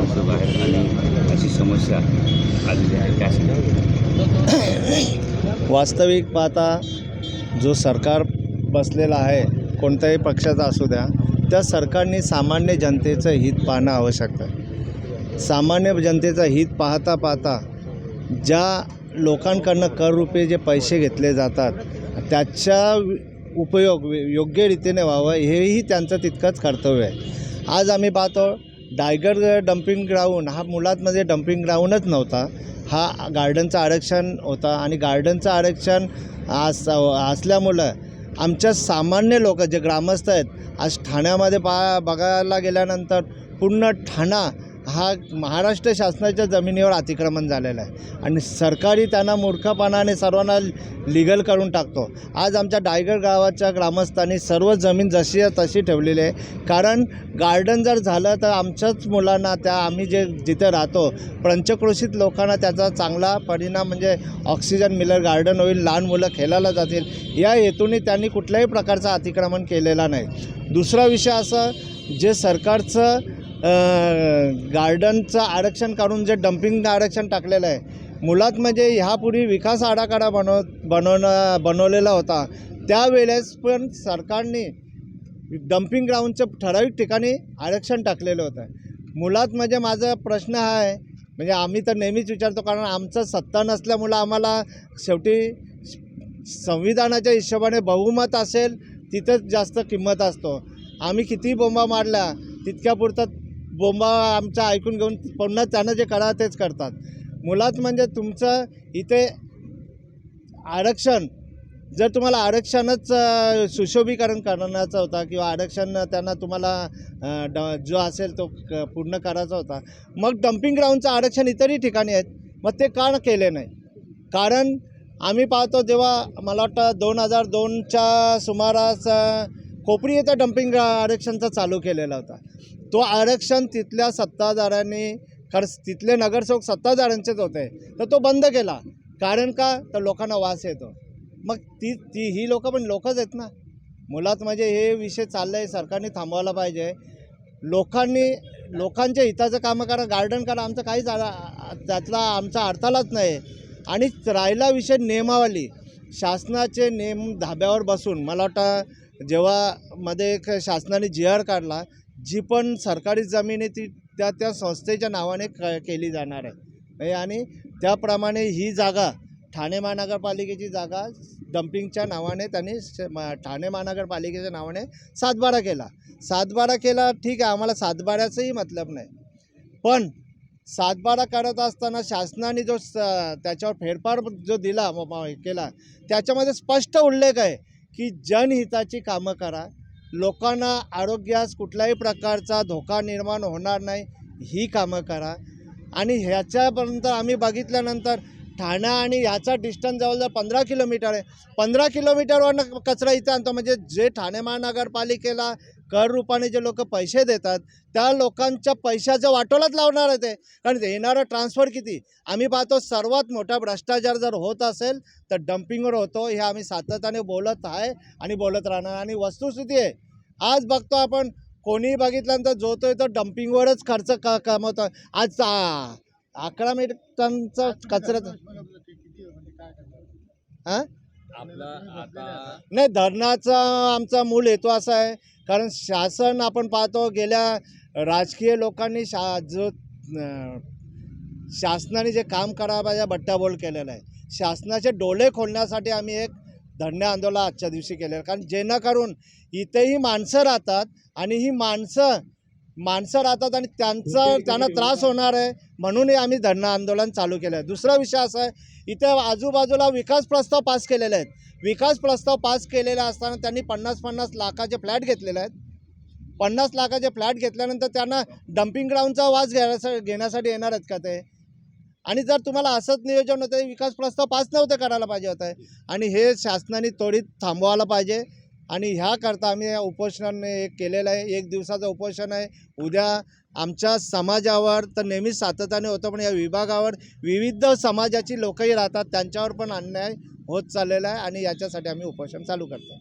घराच्या बाहेर आणि अशी समस्या आलेली आहे. त्यासाठी वास्तविक पाहता जो सरकार बसलेला आहे कोणत्याही पक्षाचा असू द्या त्या सरकारने सामान्य जनतेचं हित पाहणं आवश्यक आहे. सामान्य जनतेचं हित पाहता पाहता ज्या लोकांकडनं कर रुपये जे पैसे घेतले जातात त्याच्या उपयोग योग्य रीतीने व्हावं हेही त्यांचं तितकंच कर्तव्य आहे. आज आम्ही पाहतो डायगर डम्पिंग ग्राउंड हा मुळात म्हणजे डम्पिंग ग्राउंडच नव्हता. हा गार्डनचं आरक्षण होता आणि गार्डनचं आरक्षण अस असल्यामुळं आमच्या सामान्य लोक जे ग्रामस्थ आहेत आज ठाण्यामध्ये पा बघायला गेल्यानंतर पूर्ण ठाणा हा महाराष्ट्र शासनाच्या जमिनीवर अतिक्रमण झालेलं आहे. आणि सरकारी त्यांना मूर्खपणाने सर्वांना लिगल करून टाकतो. आज आमच्या डायगड गावाच्या ग्रामस्थांनी सर्व जमीन जशी आहे तशी ठेवलेली आहे. कारण गार्डन जर झालं तर आमच्याच मुलांना त्या आम्ही जे जिथे राहतो पंचक्रोशीत लोकांना त्याचा चांगला परिणाम म्हणजे ऑक्सिजन मिलर गार्डन होईल लहान मुलं खेळायला जातील. या हेतूने त्यांनी कुठल्याही प्रकारचं अतिक्रमण केलेला नाही. दुसरा विषय असा जे सरकारचं गार्डनचं आरक्षण काढून जे डम्पिंगचं आरक्षण टाकलेलं आहे मुळात म्हणजे ह्यापूर्वी विकास आराखडा बनव बनवणं बनवलेला होता. त्यावेळेस पण सरकारने डम्पिंग ग्राउंडचं ठराविक ठिकाणी आरक्षण टाकलेलं होतं. मुळात म्हणजे माझा प्रश्न हा आहे म्हणजे आम्ही तर नेहमीच विचारतो कारण आमचं सत्ता नसल्यामुळं आम्हाला शेवटी संविधानाच्या हिशोबाने बहुमत असेल तिथंच जास्त किंमत असतो. आम्ही किती बोंबा मारल्या तितक्यापुरतं बोंबा आमचा ऐकून घेऊन पुन्हा त्यानं जे करा तेच करतात. मुळात म्हणजे तुमचं इथे आरक्षण जर तुम्हाला आरक्षणच सुशोभीकरण करण्याचा होता किंवा आरक्षण त्यांना तुम्हाला ड जो असेल तो क पूर्ण करायचा होता. मग डम्पिंग ग्राउंडचं आरक्षण इतरही ठिकाणी आहेत मग ते का केले नाही? कारण आम्ही पाहतो जेव्हा मला वाटतं दोन हजार दोनच्या सुमारास खोपरी कोपरी येथे डम्पिंग आरक्षणचा चालू केलेला होता. तो आरक्षण तिथल्या सत्ताधाऱ्यांनी खर तिथले नगरसेवक सत्ताधाऱ्यांचेच होते तर तो बंद केला. कारण का? तर लोकांना वास येतो. मग ती ती ही लोकं पण लोकच आहेत ना. मुलात म्हणजे हे विषय चाललं आहे सरकारने थांबवायला पाहिजे. लोकांनी लोकांच्या हिताचं कामं करा गार्डन करा आमचं काहीच आ- त्यातला आमचा अडथळाच नाही. आणि राहिला विषय नियमावली. शासनाचे नियम धाब्यावर बसून मला वाटतं जेव्हा मध्ये एक शासनाने जी आर काढला जी पण सरकारी जमीन आहे ती त्या त्या संस्थेच्या नावाने क केली जाणार आहे. आणि त्याप्रमाणे ही जागा ठाणे महानगरपालिकेची जागा डम्पिंगच्या नावाने त्यांनी श- ठाणे महानगरपालिकेच्या नावाने सातबारा केला. सातबारा केला ठीक आहे आम्हाला सातबाऱ्याचंही मतलब नाही. पण सातबारा करत असताना शासनाने जो स त्याच्यावर फेरफार जो दिला केला त्याच्यामध्ये स्पष्ट उल्लेख आहे की जनहिताची कामं करा लोकांना आरोग्यास कुठल्याही प्रकारचा धोका निर्माण होणार नाही ही कामं करा. आणि ह्याच्यापर्यंत आम्ही बघितल्यानंतर ठाणा आणि ह्याचा डिस्टन्स जवळजवळ पंधरा किलोमीटर आहे. पंधरा किलोमीटरवरनं कचरा इथं आणतो. म्हणजे जे ठाणे महानगरपालिकेला कर रूपाने जे लोक पैसे देतात त्या लोकांच्या पैशाचं वाटोलाच लावणार आहे ते. कारण येणारं ट्रान्सफर किती? आम्ही पाहतो सर्वात मोठा भ्रष्टाचार जर होत असेल तर डम्पिंगवर होतो. हे आम्ही सातत्याने बोलत आहे आणि बोलत राहणार. आणि वस्तुस्थिती आहे. आज बघतो आपण कोणीही बघितल्यानंतर जो तो तो डम्पिंगवरच खर्च क कमवतो आज अकरा मिनिटांचा कचऱ्याचा हां? नाही धरणाचा आमचा मूळ हेतू असा आहे कारण शासन आपण पाहतो गेल्या राजकीय लोकांनी शा जो शासनाने जे काम करावं पाहिजे बट्टाबोल केलेलं आहे. शासनाचे डोळे खोलण्यासाठी आम्ही एक धरणे आंदोलन आजच्या दिवशी केलेलं आहे. कारण जेणेकरून इथेही माणसं राहतात आणि ही माणसं माणसं राहतात आणि त्यांचा त्यांना त्रास होणार आहे म्हणूनही आम्ही धरणं आंदोलन चालू केलं आहे. दुसरा विषय असा आहे इथे आजूबाजूला विकास प्रस्ताव पास केलेले आहेत. विकास प्रस्ताव पास केलेला असताना त्यांनी पन्नास पन्नास लाखाचे फ्लॅट घेतलेले आहेत. पन्नास लाखाचे फ्लॅट घेतल्यानंतर त्यांना डम्पिंग ग्राउंडचा वास घेण्यासाठी घेण्यासाठी येणार आहेत का ते? आणि जर तुम्हाला असंच नियोजन होतं विकास प्रस्ताव पास नव्हतं करायला पाहिजे होतं. आणि हे शासनाने त्वरित थांबवायला पाहिजे. आणि ह्याकरता आम्ही या उपोषणाने एक केलेलं आहे. एक दिवसाचं उपोषण आहे. उद्या आमच्या समाजावर तर नेहमीच सातत्याने होतं पण या विभागावर विविध समाजाची लोकही राहतात. त्यांच्यावर पण अन्याय होत चाललेला आहे आणि याच्यासाठी आम्ही उपोषण चालू करतो